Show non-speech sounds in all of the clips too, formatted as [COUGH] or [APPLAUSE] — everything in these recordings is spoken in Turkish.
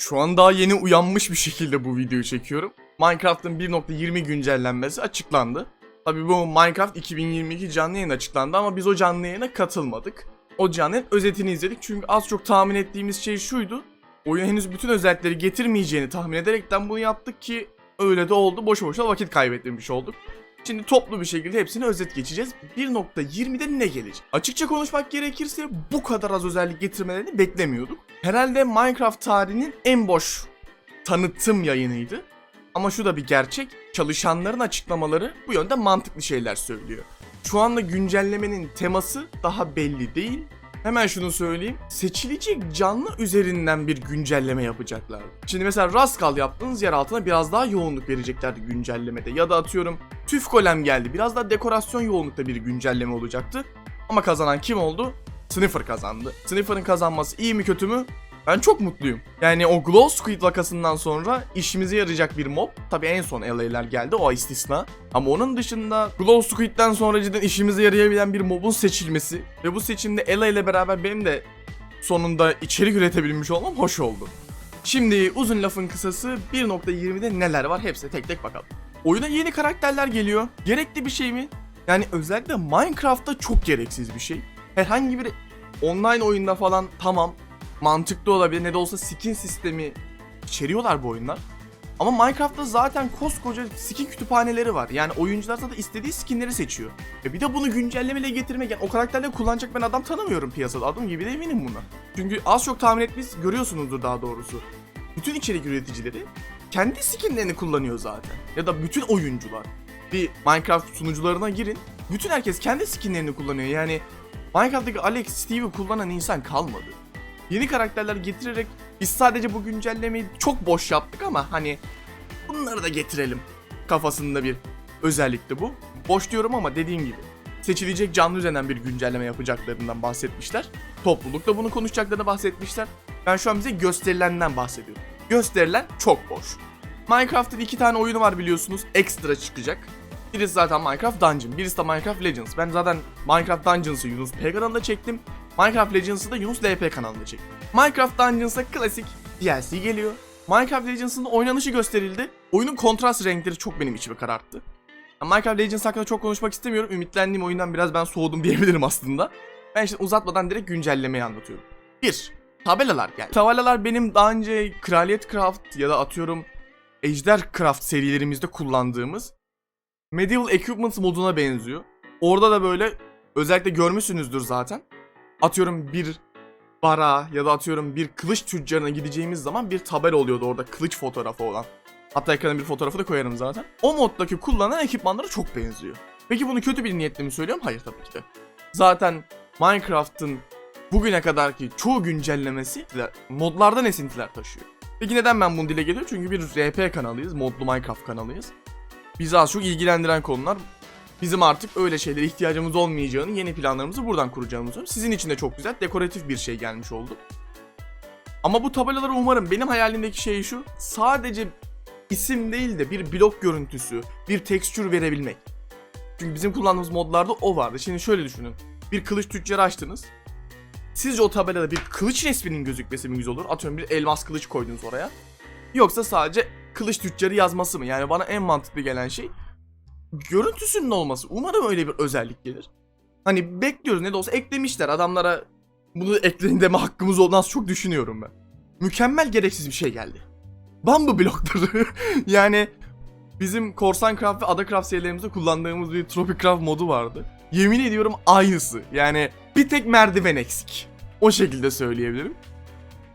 Şu an daha yeni uyanmış bir şekilde bu videoyu çekiyorum. Minecraft'ın 1.20 güncellenmesi açıklandı. Tabii bu Minecraft 2022 canlı yayın açıklandı ama biz o canlı yayına katılmadık. O canlı yayın özetini izledik çünkü az çok tahmin ettiğimiz şey şuydu. Oyun henüz bütün özellikleri getirmeyeceğini tahmin ederekten bunu yaptık ki öyle de oldu. Boşu boşuna vakit kaybettirmiş olduk. Şimdi toplu bir şekilde hepsini özet geçeceğiz. 1.20'de ne gelecek? Açıkça konuşmak gerekirse bu kadar az özellik getirmelerini beklemiyorduk. Herhalde Minecraft tarihinin en boş tanıtım yayınıydı. Ama şu da bir gerçek. Çalışanların açıklamaları bu yönde mantıklı şeyler söylüyor. Şu anda güncellemenin teması daha belli değil. Hemen şunu söyleyeyim. Seçilecek canlı üzerinden bir güncelleme yapacaklar. Şimdi mesela Rascal yaptığınız yer altına biraz daha yoğunluk vereceklerdi güncellemede. Ya da atıyorum tüf golem geldi. Biraz daha dekorasyon yoğunlukta bir güncelleme olacaktı. Ama kazanan kim oldu? Sniffer kazandı. Sniffer'ın kazanması iyi mi kötü mü? Ben çok mutluyum. Yani o Glow Squid vakasından sonra işimize yarayacak bir mob. Tabi en son LA'ler geldi o istisna. Ama onun dışında Glow Squid'den sonra cidden işimize yarayabilen bir mobun seçilmesi. Ve bu seçimde LA ile beraber benim de sonunda içerik üretebilmiş olmam hoş oldu. Şimdi uzun lafın kısası 1.20'de neler var hepsine tek tek bakalım. Oyuna yeni karakterler geliyor. Gerekli bir şey mi? Yani özellikle Minecraft'ta çok gereksiz bir şey. Herhangi bir online oyunda falan tamam mantıklı olabilir. Ne de olsa skin sistemi içeriyorlar bu oyunlar. Ama Minecraft'ta zaten koskoca skin kütüphaneleri var. Yani oyuncular zaten istediği skinleri seçiyor. E bir de bunu güncellemeyle getirmek yani o karakterleri kullanacak ben adam tanımıyorum piyasada. Adım gibi de eminim buna. Çünkü az çok tahmin etmiş görüyorsunuzdur daha doğrusu. Bütün içerik üreticileri kendi skinlerini kullanıyor zaten. Ya da bütün oyuncular. Bir Minecraft sunucularına girin. Bütün herkes kendi skinlerini kullanıyor. Yani Minecraft'taki Alex, Steve'i kullanan insan kalmadı yeni karakterler getirerek biz sadece bu güncellemeyi çok boş yaptık ama hani bunları da getirelim kafasında bir özellikti bu. Boş diyorum ama dediğim gibi seçilecek canlı üzerinden bir güncelleme yapacaklarından bahsetmişler. Toplulukta bunu konuşacaklarını bahsetmişler. Ben şu an bize gösterilenden bahsediyorum. Gösterilen çok boş. Minecraft'ın iki tane oyunu var biliyorsunuz. Ekstra çıkacak. Birisi zaten Minecraft Dungeon, birisi de Minecraft Legends. Ben zaten Minecraft Dungeons'ı Yunus P kanalında çektim. Minecraft Legends'ı da Yunus LP kanalında çektim. Minecraft Dungeons'a klasik DLC geliyor. Minecraft Legends'ın oynanışı gösterildi. Oyunun kontrast renkleri çok benim içimi kararttı. Minecraft Legends hakkında çok konuşmak istemiyorum. Ümitlendiğim oyundan biraz ben soğudum [LAUGHS] diyebilirim aslında. Ben şimdi uzatmadan direkt güncellemeyi anlatıyorum. 1. Tabelalar geldi. Tabelalar benim daha önce Kraliyet Craft ya da atıyorum Ejder Craft serilerimizde kullandığımız Medieval Equipment moduna benziyor. Orada da böyle özellikle görmüşsünüzdür zaten. Atıyorum bir bara ya da atıyorum bir kılıç tüccarına gideceğimiz zaman bir tabela oluyordu orada kılıç fotoğrafı olan. Hatta ekrana bir fotoğrafı da koyarım zaten. O moddaki kullanılan ekipmanlara çok benziyor. Peki bunu kötü bir niyetle mi söylüyorum? Hayır tabii ki de. Zaten Minecraft'ın bugüne kadarki çoğu güncellemesi modlardan esintiler taşıyor. Peki neden ben bunu dile getiriyorum? Çünkü bir RP kanalıyız, modlu Minecraft kanalıyız. Bizi az çok ilgilendiren konular. Bizim artık öyle şeylere ihtiyacımız olmayacağını, yeni planlarımızı buradan kuracağımızı. Sizin için de çok güzel, dekoratif bir şey gelmiş oldu. Ama bu tabelaları umarım benim hayalimdeki şey şu. Sadece isim değil de bir blok görüntüsü, bir tekstür verebilmek. Çünkü bizim kullandığımız modlarda o vardı. Şimdi şöyle düşünün. Bir kılıç tüccarı açtınız. Sizce o tabelada bir kılıç resminin gözükmesi mi güzel olur? Atıyorum bir elmas kılıç koydunuz oraya. Yoksa sadece kılıç tüccarı yazması mı? Yani bana en mantıklı gelen şey görüntüsünün olması. Umarım öyle bir özellik gelir. Hani bekliyoruz ne de olsa eklemişler adamlara bunu ekleyin deme hakkımız olduğunu çok düşünüyorum ben. Mükemmel gereksiz bir şey geldi. Bambu blokları. [LAUGHS] yani bizim Korsan Craft ve Ada Craft serilerimizde kullandığımız bir Tropic Craft modu vardı. Yemin ediyorum aynısı. Yani bir tek merdiven eksik. O şekilde söyleyebilirim.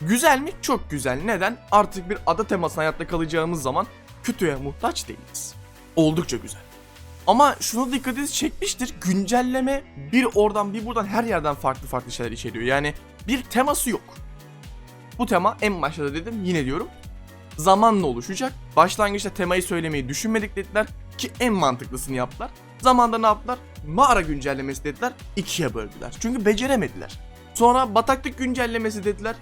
Güzel mi? Çok güzel. Neden? Artık bir ada temasına hayatta kalacağımız zaman kötüye muhtaç değiliz. Oldukça güzel. Ama şuna dikkatinizi çekmiştir. Güncelleme bir oradan bir buradan her yerden farklı farklı şeyler içeriyor. Yani bir teması yok. Bu tema en başta da dedim yine diyorum. Zamanla oluşacak. Başlangıçta temayı söylemeyi düşünmedik dediler ki en mantıklısını yaptılar. Zamanda ne yaptılar? Mağara güncellemesi dediler. ikiye böldüler. Çünkü beceremediler. Sonra bataklık güncellemesi dediler.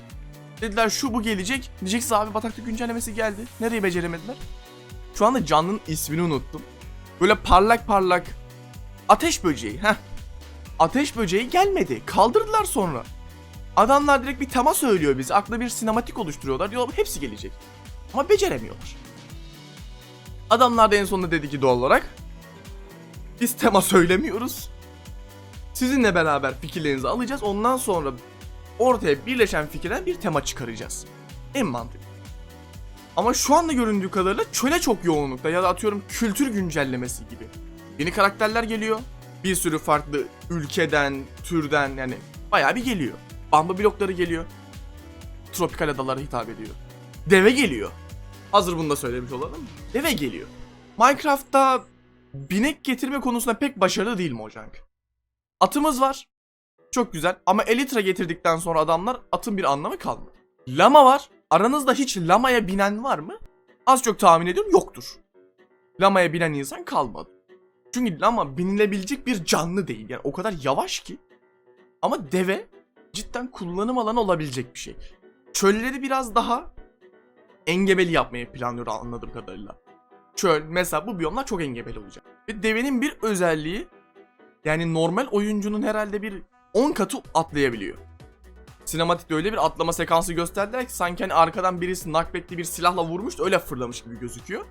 Dediler şu bu gelecek. Diyeceksin abi bataklık güncellemesi geldi. Nereyi beceremediler? Şu anda canlının ismini unuttum. Böyle parlak parlak ateş böceği. Heh. Ateş böceği gelmedi. Kaldırdılar sonra. Adamlar direkt bir tema söylüyor bize. Akla bir sinematik oluşturuyorlar. Diyor hepsi gelecek. Ama beceremiyorlar. Adamlar da en sonunda dedi ki doğal olarak biz tema söylemiyoruz. Sizinle beraber fikirlerinizi alacağız. Ondan sonra ortaya birleşen fikirden bir tema çıkaracağız. En mantıklı. Ama şu anda göründüğü kadarıyla çöle çok yoğunlukta ya da atıyorum kültür güncellemesi gibi. Yeni karakterler geliyor. Bir sürü farklı ülkeden, türden yani bayağı bir geliyor. Bamba blokları geliyor. Tropikal adalara hitap ediyor. Deve geliyor. Hazır bunu da söylemiş olalım. Deve geliyor. Minecraft'ta binek getirme konusunda pek başarılı değil Mojang. Atımız var. Çok güzel ama Elytra getirdikten sonra adamlar atın bir anlamı kalmadı. Lama var. Aranızda hiç lamaya binen var mı? Az çok tahmin ediyorum yoktur. Lamaya binen insan kalmadı. Çünkü lama binilebilecek bir canlı değil. Yani o kadar yavaş ki. Ama deve cidden kullanım alanı olabilecek bir şey. Çölleri biraz daha engebeli yapmayı planlıyor anladığım kadarıyla. Çöl mesela bu biyomlar çok engebeli olacak. Ve devenin bir özelliği yani normal oyuncunun herhalde bir 10 katı atlayabiliyor. Sinematikte öyle bir atlama sekansı gösterdiler ki sanki hani arkadan birisi nakbetli bir silahla vurmuş öyle fırlamış gibi gözüküyor.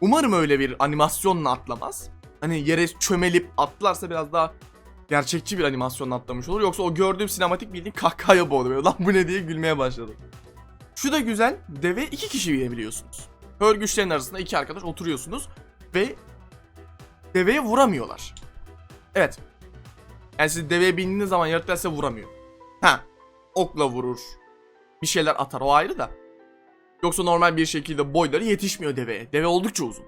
Umarım öyle bir animasyonla atlamaz. Hani yere çömelip atlarsa biraz daha gerçekçi bir animasyonla atlamış olur. Yoksa o gördüğüm sinematik bildiğin kahkahaya boğdu. Lan bu ne diye gülmeye başladım. Şu da güzel. Deve iki kişi binebiliyorsunuz. Hörgüçlerin arasında iki arkadaş oturuyorsunuz ve deveye vuramıyorlar. Evet. Yani siz deveye bindiğiniz zaman yaratıklar size vuramıyor. Ha. Okla vurur. Bir şeyler atar o ayrı da. Yoksa normal bir şekilde boyları yetişmiyor deveye. Deve oldukça uzun.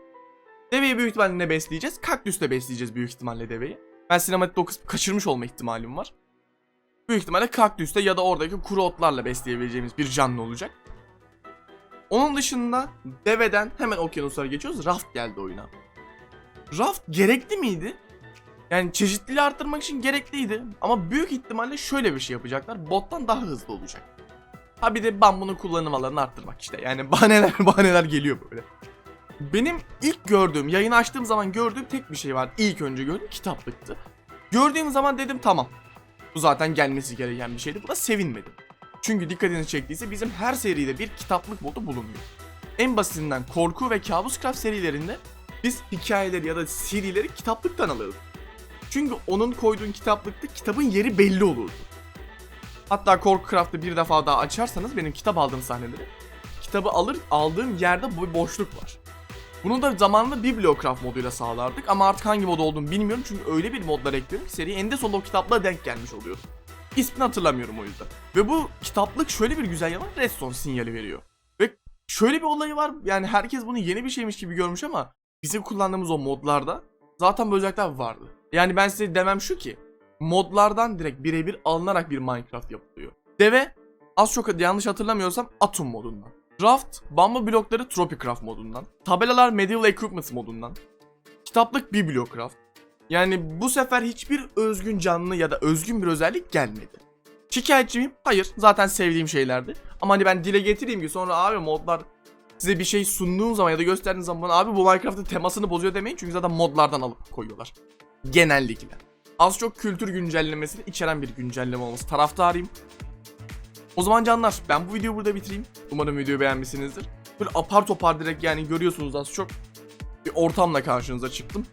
Deveyi büyük ihtimalle ne besleyeceğiz? Kaktüsle besleyeceğiz büyük ihtimalle deveyi. Ben sinematikte o kısmı kaçırmış olma ihtimalim var. Büyük ihtimalle kaktüste ya da oradaki kuru otlarla besleyebileceğimiz bir canlı olacak. Onun dışında deveden hemen okyanuslara geçiyoruz. Raft geldi oyuna. Raft gerekli miydi? Yani çeşitliliği arttırmak için gerekliydi. Ama büyük ihtimalle şöyle bir şey yapacaklar. Bottan daha hızlı olacak. Ha bir de ben bunu kullanım alanını arttırmak işte. Yani [LAUGHS] bahaneler bahaneler geliyor böyle. Benim ilk gördüğüm, yayını açtığım zaman gördüğüm tek bir şey vardı. İlk önce gördüğüm kitaplıktı. Gördüğüm zaman dedim tamam. Bu zaten gelmesi gereken bir şeydi. Buna sevinmedim. Çünkü dikkatinizi çektiyse bizim her seride bir kitaplık modu bulunuyor. En basitinden korku ve kabus craft serilerinde biz hikayeleri ya da serileri kitaplıktan alırdık. Çünkü onun koyduğun kitaplıkta kitabın yeri belli olurdu. Hatta Korku Craft'ı bir defa daha açarsanız benim kitap aldığım sahneleri kitabı alır aldığım yerde bu boşluk var. Bunu da zamanında Bibliocraft moduyla sağlardık ama artık hangi mod olduğunu bilmiyorum çünkü öyle bir modlar ekledim seri eninde sonunda o kitapla denk gelmiş oluyor. İsmini hatırlamıyorum o yüzden. Ve bu kitaplık şöyle bir güzel var redstone sinyali veriyor. Ve şöyle bir olayı var yani herkes bunu yeni bir şeymiş gibi görmüş ama bizim kullandığımız o modlarda zaten bu özellikler vardı. Yani ben size demem şu ki modlardan direkt birebir alınarak bir Minecraft yapılıyor. Deve az çok yanlış hatırlamıyorsam Atom modundan. Raft, bamba blokları Tropicraft modundan. Tabelalar Medieval Equipment modundan. Kitaplık Bibliocraft. Yani bu sefer hiçbir özgün canlı ya da özgün bir özellik gelmedi. Şikayetçi miyim? Hayır. Zaten sevdiğim şeylerdi. Ama hani ben dile getireyim ki sonra abi modlar size bir şey sunduğum zaman ya da gösterdiğim zaman abi bu Minecraft'ın temasını bozuyor demeyin. Çünkü zaten modlardan alıp koyuyorlar. Genellikle. Az çok kültür güncellemesini içeren bir güncelleme olması taraftarıyım. O zaman canlar ben bu videoyu burada bitireyim. Umarım videoyu beğenmişsinizdir. Böyle apar topar direkt yani görüyorsunuz az çok bir ortamla karşınıza çıktım.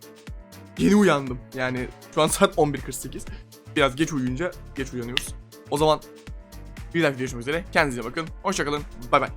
Yeni uyandım. Yani şu an saat 11.48. Biraz geç uyuyunca geç uyanıyoruz. O zaman bir dahaki görüşmek üzere. Kendinize bakın. Hoşçakalın. Bay bay.